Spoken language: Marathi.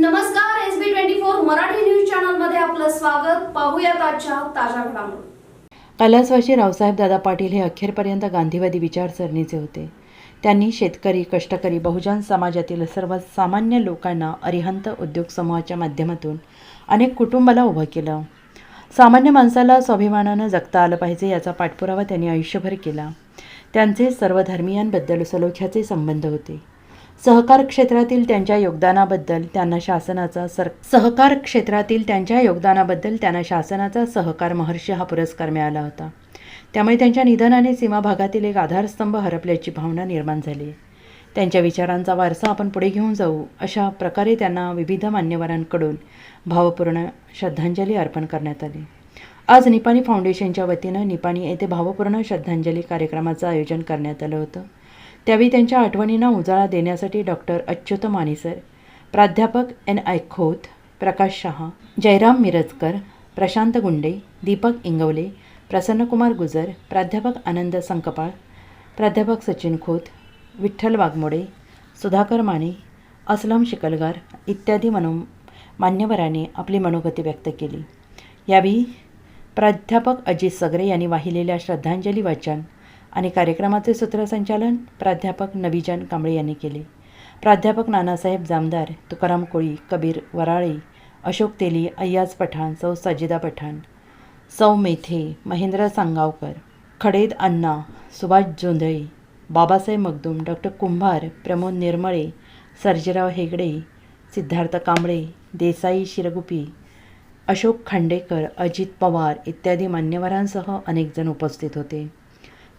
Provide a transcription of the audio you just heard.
नमस्कार S B twenty four Marathi news चॅनलमध्ये आपलं स्वागत. पाहूयात आजच्या ताज्या घडामोडी. कैलासवासी रावसाहेब दादा पाटील हे अखेरपर्यंत गांधीवादी विचारसरणीचे होते. त्यांनी शेतकरी कष्टकरी बहुजन समाजातील सर्व सामान्य लोकांना अरिहंत उद्योग समूहाच्या माध्यमातून अनेक कुटुंबाला उभं केलं. सामान्य माणसाला स्वाभिमानानं जगता आलं पाहिजे याचा पाठपुरावा त्यांनी आयुष्यभर केला. त्यांचे सर्व धर्मियांबद्दल सलोख्याचे संबंध होते. सहकार क्षेत्रातील त्यांच्या योगदानाबद्दल त्यांना शासनाचा सर सहकार क्षेत्रातील त्यांच्या योगदानाबद्दल त्यांना शासनाचा सहकार महर्षी हा पुरस्कार मिळाला होता. त्यामुळे त्यांच्या निधनाने सीमा भागातील एक आधारस्तंभ हरपल्याची भावना निर्माण झाली. त्यांच्या विचारांचा वारसा आपण पुढे घेऊन जाऊ अशा प्रकारे त्यांना विविध मान्यवरांकडून भावपूर्ण श्रद्धांजली अर्पण करण्यात आली. आज निपाणी फाउंडेशनच्या वतीनं निपाणी येथे भावपूर्ण श्रद्धांजली कार्यक्रमाचं आयोजन करण्यात आलं होतं. त्यावेळी त्यांच्या आठवणींना उजाळा देण्यासाठी डॉक्टर अच्युत मानेसर प्राध्यापक एन आय खोत प्रकाश शहा जयराम मिरजकर प्रशांत गुंडे दीपक इंगवले प्रसन्नकुमार गुजर प्राध्यापक आनंद संकपाळ प्राध्यापक सचिन खोत विठ्ठल वाघमोडे सुधाकर माने असलम शिकलगार इत्यादी मनो मान्यवरांनी आपली मनोगती व्यक्त केली. यावेळी प्राध्यापक अजित सगरे यांनी वाहिलेल्या श्रद्धांजली वाचन आणि कार्यक्रमाचे सूत्रसंचालन प्राध्यापक नवीजन कांबळे यांनी केले. प्राध्यापक नानासाहेब जामदार तुकाराम कोळी कबीर वराळे अशोक तेली अय्याज पठाण सौ सजिदा पठाण सौ मेथे महेंद्र सांगावकर खडेद अण्णा सुभाष जोंधळे बाबासाहेब मगदूम डॉक्टर कुंभार प्रमोद निर्मळे सर्जेराव हेगडे सिद्धार्थ कांबळे देसाई शिरगुपी अशोक खांडेकर अजित पवार इत्यादी मान्यवरांसह अनेकजण उपस्थित होते.